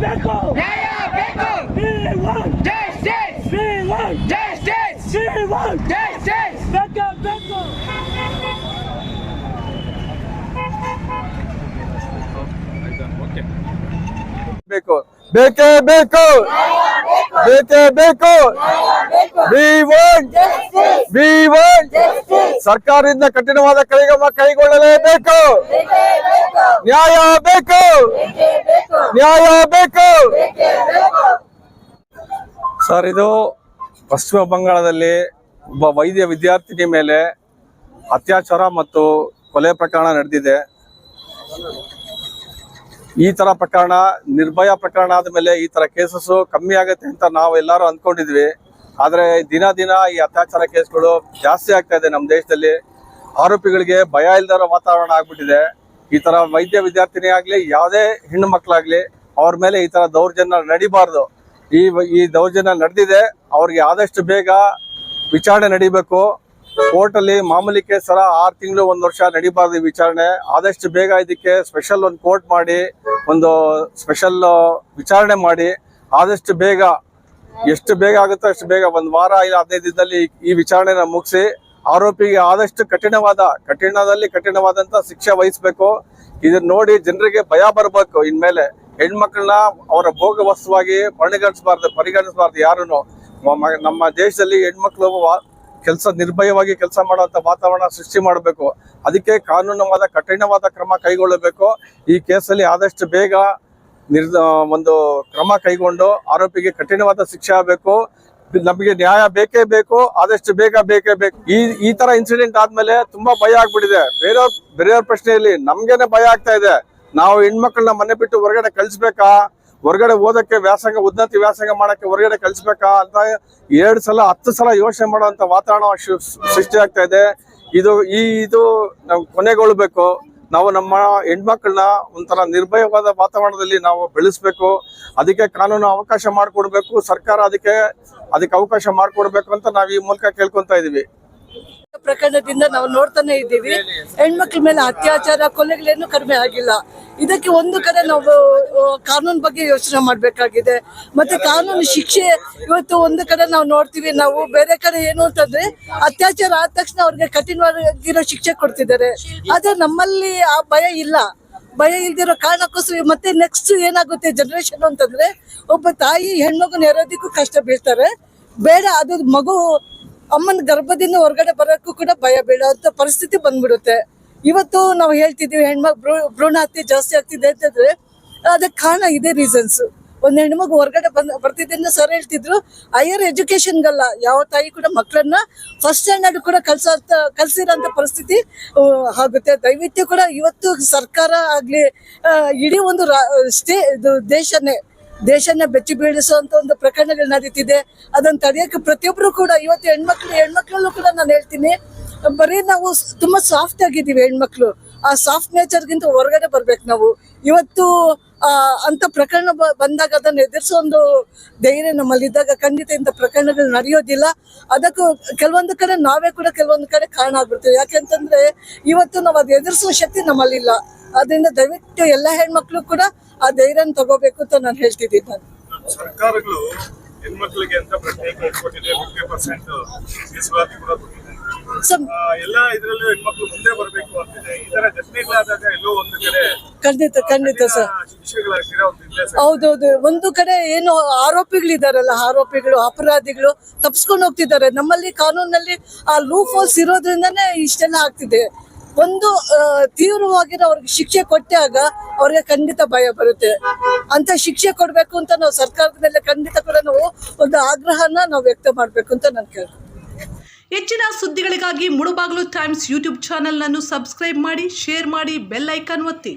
ಬೇಕು ನ್ಯಾಯ ಬೇಕು ಜಸ್ಟಿಸ್ ಜಸ್ಟಿಸ್ ಜಸ್ಟಿಸ್ ಬೇಕು ಬೇಕು ಬೇಕು ಬೇಕೇ ಬೇಕು ಬೇಕೇ ಬೇಕು ಸರ್ಕಾರದಿಂದ ಕಠಿಣವಾದ ಕೈಗೊಳ್ಳಲೇಬೇಕು ನ್ಯಾಯ ಬೇಕು ನ್ಯಾಯ ಬೇಕು. ಸರ್, ಇದು ಪಶ್ಚಿಮ ಬಂಗಾಳದಲ್ಲಿ ಒಬ್ಬ ವೈದ್ಯ ವಿದ್ಯಾರ್ಥಿನಿ ಮೇಲೆ ಅತ್ಯಾಚಾರ ಮತ್ತು ಕೊಲೆ ಪ್ರಕರಣ ನಡೆದಿದೆ. ಈ ತರ ಪ್ರಕರಣ, ನಿರ್ಭಯ ಪ್ರಕರಣ ಆದ್ಮೇಲೆ ಈ ತರ ಕೇಸಸ್ ಕಮ್ಮಿ ಆಗುತ್ತೆ ಅಂತ ನಾವು ಎಲ್ಲರೂ ಅಂದ್ಕೊಂಡಿದ್ವಿ. ಆದ್ರೆ ದಿನ ದಿನ ಈ ಅತ್ಯಾಚಾರ ಕೇಸ್ಗಳು ಜಾಸ್ತಿ ಆಗ್ತಾ ಇದೆ ನಮ್ಮ ದೇಶದಲ್ಲಿ. ಆರೋಪಿಗಳಿಗೆ ಭಯ ಇಲ್ದಾರ ವಾತಾವರಣ ಆಗ್ಬಿಟ್ಟಿದೆ. ಈ ತರ ವೈದ್ಯ ವಿದ್ಯಾರ್ಥಿನಿ ಆಗ್ಲಿ ಯಾವುದೇ ಹೆಣ್ಣು ಮಕ್ಕಳಾಗ್ಲಿ ಅವ್ರ ಮೇಲೆ ಈ ತರ ದೌರ್ಜನ್ಯ ನಡಿಬಾರ್ದು. ಈ ಈ ದೌರ್ಜನ್ಯ ನಡೆದಿದೆ, ಅವ್ರಿಗೆ ಆದಷ್ಟು ಬೇಗ ವಿಚಾರಣೆ ನಡಿಬೇಕು. ಕೋರ್ಟ್ ಅಲ್ಲಿ ಮಾಮೂಲಿ ಕೇಸ್ ತರ ಆರು ತಿಂಗಳು, ಒಂದು ವರ್ಷ ನಡಿಬಾರ್ದು ಈ ವಿಚಾರಣೆ. ಆದಷ್ಟು ಬೇಗ ಇದಕ್ಕೆ ಸ್ಪೆಷಲ್ ಒಂದು ಕೋರ್ಟ್ ಮಾಡಿ, ಒಂದು ಸ್ಪೆಷಲ್ ವಿಚಾರಣೆ ಮಾಡಿ. ಆದಷ್ಟು ಬೇಗ, ಎಷ್ಟು ಬೇಗ ಆಗುತ್ತೋ ಅಷ್ಟು ಬೇಗ ಒಂದು ವಾರ ಇಲ್ಲ ಹದಿನೈದು ದಿನದಲ್ಲಿ ಈ ವಿಚಾರಣೆನ ಮುಗಿಸಿ ಆರೋಪಿಗೆ ಆದಷ್ಟು ಕಠಿಣವಾದ, ಕಠಿಣದಲ್ಲಿ ಕಠಿಣವಾದಂತ ಶಿಕ್ಷೆ ವಹಿಸ್ಬೇಕು. ಇದನ್ನ ನೋಡಿ ಜನರಿಗೆ ಭಯ ಬರಬೇಕು. ಇನ್ಮೇಲೆ ಹೆಣ್ಮಕ್ಳನ್ನ ಅವರ ಭೋಗ ವಸ್ತುವಾಗಿ ಪರಿಗಣಿಸಬಾರ್ದು ಪರಿಗಣಿಸಬಾರ್ದು ಯಾರನ್ನು ನಮ್ಮ ದೇಶದಲ್ಲಿ ಹೆಣ್ಮಕ್ಳು ಕೆಲಸ ನಿರ್ಭಯವಾಗಿ ಕೆಲಸ ಮಾಡುವಂತ ವಾತಾವರಣ ಸೃಷ್ಟಿ ಮಾಡಬೇಕು. ಅದಕ್ಕೆ ಕಾನೂನವಾದ, ಕಠಿಣವಾದ ಕ್ರಮ ಕೈಗೊಳ್ಳಬೇಕು. ಈ ಕೇಸಲ್ಲಿ ಆದಷ್ಟು ಬೇಗ ನಿರ್ ಒಂದು ಕ್ರಮ ಕೈಗೊಂಡು ಆರೋಪಿಗೆ ಕಠಿಣವಾದ ಶಿಕ್ಷೆ ಆಗಬೇಕು. ನಮಗೆ ನ್ಯಾಯ ಬೇಕೇ ಬೇಕು, ಆದಷ್ಟು ಬೇಗ ಬೇಕೇ ಬೇಕು. ಈ ಈ ತರ ಇನ್ಸಿಡೆಂಟ್ ಆದ್ಮೇಲೆ ತುಂಬಾ ಭಯ ಆಗ್ಬಿಟ್ಟಿದೆ. ಬೇರೆಯವ್ರ ಬೇರೆಯವ್ರ ಪ್ರಶ್ನೆಯಲ್ಲಿ ನಮ್ಗೇನೆ ಭಯ ಆಗ್ತಾ ಇದೆ. ನಾವು ಹೆಣ್ಮಕ್ಳನ್ನ ಮನೆ ಬಿಟ್ಟು ಹೊರಗಡೆ ಕಳಿಸ್ಬೇಕಾ? ಹೊರಗಡೆ ಓದಕ್ಕೆ ವ್ಯಾಸಂಗ, ಉನ್ನತಿ ವ್ಯಾಸಂಗ ಮಾಡಕ್ಕೆ ಹೊರಗಡೆ ಕಳಿಸ್ಬೇಕಾ ಅಂತ ಎರಡು ಸಲ, ಹತ್ತು ಸಲ ಯೋಚನೆ ಮಾಡುವಂತ ವಾತಾವರಣ ಸೃಷ್ಟಿ ಆಗ್ತಾ ಇದೆ. ಇದು, ಈ, ಇದು ನಾವು ಕೊನೆಗೊಳ್ಬೇಕು. ನಾವು ನಮ್ಮ ಹೆಣ್ಮಕ್ಳನ್ನ ಒಂಥರ ನಿರ್ಭಯವಾದ ವಾತಾವರಣದಲ್ಲಿ ನಾವು ಬೆಳೆಸ್ಬೇಕು, ಅದಕ್ಕೆ ಕಾನೂನು ಅವಕಾಶ ಮಾಡಿಕೊಡ್ಬೇಕು, ಸರ್ಕಾರ ಅದಕ್ಕೆ ಅದಕ್ಕೆ ಅವಕಾಶ ಮಾಡಿಕೊಡ್ಬೇಕು ಅಂತ ನಾವು ಈ ಮೂಲಕ ಕೇಳ್ಕೊಂತ ಇದೀವಿ. ಪ್ರಕರಣದಿಂದ ನಾವು ನೋಡ್ತಾನೆ ಇದ್ದೀವಿ. ಹೆಣ್ಮಕ್ಳ ಮೇಲೆ ಅತ್ಯಾಚಾರ, ಕೊಲೆಗಳೇನು ಕಡಿಮೆ ಆಗಿಲ್ಲ. ಇದಕ್ಕೆ ಒಂದು ಕಡೆ ನಾವು ಕಾನೂನು ಬಗ್ಗೆ ಯೋಚನೆ ಮಾಡಬೇಕಾಗಿದೆ. ಮತ್ತೆ ಕಾನೂನು ಶಿಕ್ಷೆ ಇವತ್ತು ಒಂದು ಕಡೆ ನಾವು ನೋಡ್ತೀವಿ. ನಾವು ಬೇರೆ ಕಡೆ ಏನು ಅಂತಂದ್ರೆ ಅತ್ಯಾಚಾರ ಆದ ತಕ್ಷಣ ಅವ್ರಿಗೆ ಕಠಿಣವಾಗಿರೋ ಶಿಕ್ಷೆ ಕೊಡ್ತಿದ್ದಾರೆ. ಆದ್ರೆ ನಮ್ಮಲ್ಲಿ ಆ ಭಯ ಇಲ್ಲ. ಭಯ ಇಲ್ದಿರೋ ಕಾರಣಕ್ಕೋಸ್ಕರ ಮತ್ತೆ ನೆಕ್ಸ್ಟ್ ಏನಾಗುತ್ತೆ ಜನರೇಷನ್ ಅಂತಂದ್ರೆ ಒಬ್ಬ ತಾಯಿ ಹೆಣ್ಮಗು ನೆರೋದಿಕ್ಕೂ ಕಷ್ಟ ಬೀಳ್ತಾರೆ. ಬೇಡ, ಅದು ಮಗು ಅಮ್ಮನ ಗರ್ಭದಿಂದ ಹೊರಗಡೆ ಬರೋಕ್ಕೂ ಕೂಡ ಭಯ ಬೀಳುವಂತ ಪರಿಸ್ಥಿತಿ ಬಂದ್ಬಿಡುತ್ತೆ. ಇವತ್ತು ನಾವು ಹೇಳ್ತಿದ್ದೀವಿ ಹೆಣ್ಮಗ್ ಭ್ರೂ ಭ್ರೂಣ ಹತ್ಯೆ ಜಾಸ್ತಿ ಆಗ್ತಿದೆ ಅಂತಂದ್ರೆ ಅದಕ್ಕೆ ಕಾರಣ ಇದೆ ರೀಸನ್ಸ್ ಒಂದ್ ಹೆಣ್ಮಗು ಹೊರಗಡೆ ಬಂದ್ ಬರ್ತಿದ್ದೆ ಸರ್ ಹೇಳ್ತಿದ್ರು ಹೈಯರ್ ಎಜುಕೇಶನ್ಗಲ್ಲ ಯಾವ ತಾಯಿ ಕೂಡ ಮಕ್ಕಳನ್ನ ಫಸ್ಟ್ ಸ್ಟ್ಯಾಂಡರ್ಡ್ ಕೂಡ ಕಲ್ಸೋ ಕಲ್ಸಿರೋಂಥ ಪರಿಸ್ಥಿತಿ ಆಗುತ್ತೆ. ದಯವಿಟ್ಟು ಕೂಡ ಇವತ್ತು ಸರ್ಕಾರ ಆಗ್ಲಿ ಇಡೀ ಒಂದು ಸ್ಟೇ, ಇದು ದೇಶನೇ ದೇಶನ ಬೆಚ್ಚಿ ಬೀಳಿಸುವಂತ ಒಂದು ಪ್ರಕರಣಗಳು ನಡೀತಿದೆ. ಅದನ್ನ ತಡೆಯಕ್ಕೆ ಪ್ರತಿಯೊಬ್ರು ಕೂಡ, ಇವತ್ತು ಹೆಣ್ಮಕ್ಳು, ಹೆಣ್ಮಕ್ಳಲ್ಲೂ ಕೂಡ ನಾನು ಹೇಳ್ತೀನಿ, ಬರೀ ನಾವು ತುಂಬಾ ಸಾಫ್ಟ್ ಆಗಿದ್ದೀವಿ ಹೆಣ್ಮಕ್ಳು. ಆ ಸಾಫ್ಟ್ ನೇಚರ್ಗಿಂತ ಹೊರಗಡೆ ಬರ್ಬೇಕು ನಾವು. ಇವತ್ತು, ಆ, ಅಂತ ಪ್ರಕರಣ ಬಂದಾಗ ಅದನ್ನು ಎದುರಿಸೋ ಒಂದು ಧೈರ್ಯ ನಮ್ಮಲ್ಲಿದ್ದಾಗ ಖಂಡಿತ ಇಂಥ ಪ್ರಕರಣಗಳು ನಡೆಯೋದಿಲ್ಲ. ಅದಕ್ಕೂ ಕೆಲವೊಂದು ಕಡೆ ನಾವೇ ಕೂಡ ಕೆಲವೊಂದು ಕಡೆ ಕಾರಣ ಆಗ್ಬಿಡ್ತೀವಿ. ಯಾಕೆಂತಂದ್ರೆ ಇವತ್ತು ನಾವು ಅದು ಎದುರಿಸುವ ಶಕ್ತಿ ನಮ್ಮಲ್ಲಿಲ್ಲ. ಅದರಿಂದ ದಯವಿಟ್ಟು ಎಲ್ಲ ಹೆಣ್ಮಕ್ಳು ಕೂಡ ಆ ಧೈರ್ಯನ ತಗೋಬೇಕು ಅಂತ ನಾನು ಹೇಳ್ತಿದ್ದೀನಿ ನಾನು. ಸರ್ಕಾರಗಳು ಹೆಣ್ಮಕ್ಳಿಗೆ ಅಂತ ಪ್ರತ್ಯೇಕ ಕೊಟ್ಟಿದೆ ಫಿಫ್ಟಿ ಪರ್ಸೆಂಟ್ ಮೀಸಲಾತಿ ಕೂಡ ಕೊಟ್ಟಿದೆ. ಸೊ ಎಲ್ಲ ಇದ್ರಲ್ಲೂ ಹೆಣ್ಮಕ್ಳು ಮುಂದೆ ಬರಬೇಕು ಅಂತಿದೆ. ಈ ತರ ಘಟನೆಗಳಾದಾಗ ಎಲ್ಲೋ ಒಂದು ಕಡೆ ಖಂಡಿತ ಖಂಡಿತ ಸರ್. ಹೌದೌದು. ಒಂದು ಕಡೆ ಏನು ಆರೋಪಿಗಳಿದಾರಲ್ಲ ಆರೋಪಿಗಳು ಅಪರಾಧಿಗಳು ತಪ್ಸ್ಕೊಂಡು ಹೋಗ್ತಿದ್ದಾರೆ. ನಮ್ಮಲ್ಲಿ ಕಾನೂನಲ್ಲಿ ಆ ಲೂಪ್ ಹೋಲ್ಸ್ ಇರೋದ್ರಿಂದನೇ ಇಷ್ಟೆಲ್ಲ ಆಗ್ತಿದೆ. ಒಂದು ತೀವ್ರವಾಗಿರೋ ಅವ್ರಿಗೆ ಶಿಕ್ಷೆ ಕೊಟ್ಟಾಗ ಅವ್ರಿಗೆ ಖಂಡಿತ ಭಯ ಬರುತ್ತೆ. ಅಂತ ಶಿಕ್ಷೆ ಕೊಡಬೇಕು ಅಂತ ನಾವು ಸರ್ಕಾರದ ಮೇಲೆ ಖಂಡಿತ ಕೂಡ ನಾವು ಒಂದು ಆಗ್ರಹನ ನಾವು ವ್ಯಕ್ತ ಮಾಡಬೇಕು ಅಂತ ನಾನು ಕೇಳ್ತೀನಿ. ಹೆಚ್ಚಿನ ಸುದ್ದಿಗಳಿಗಾಗಿ ಮುಳುಬಾಗಿಲು ಟೈಮ್ಸ್ ಯೂಟ್ಯೂಬ್ ಚಾನೆಲ್ನನ್ನು ಸಬ್ಸ್ಕ್ರೈಬ್ ಮಾಡಿ, ಶೇರ್ ಮಾಡಿ, ಬೆಲ್ ಐಕಾನ್ ಒತ್ತಿ.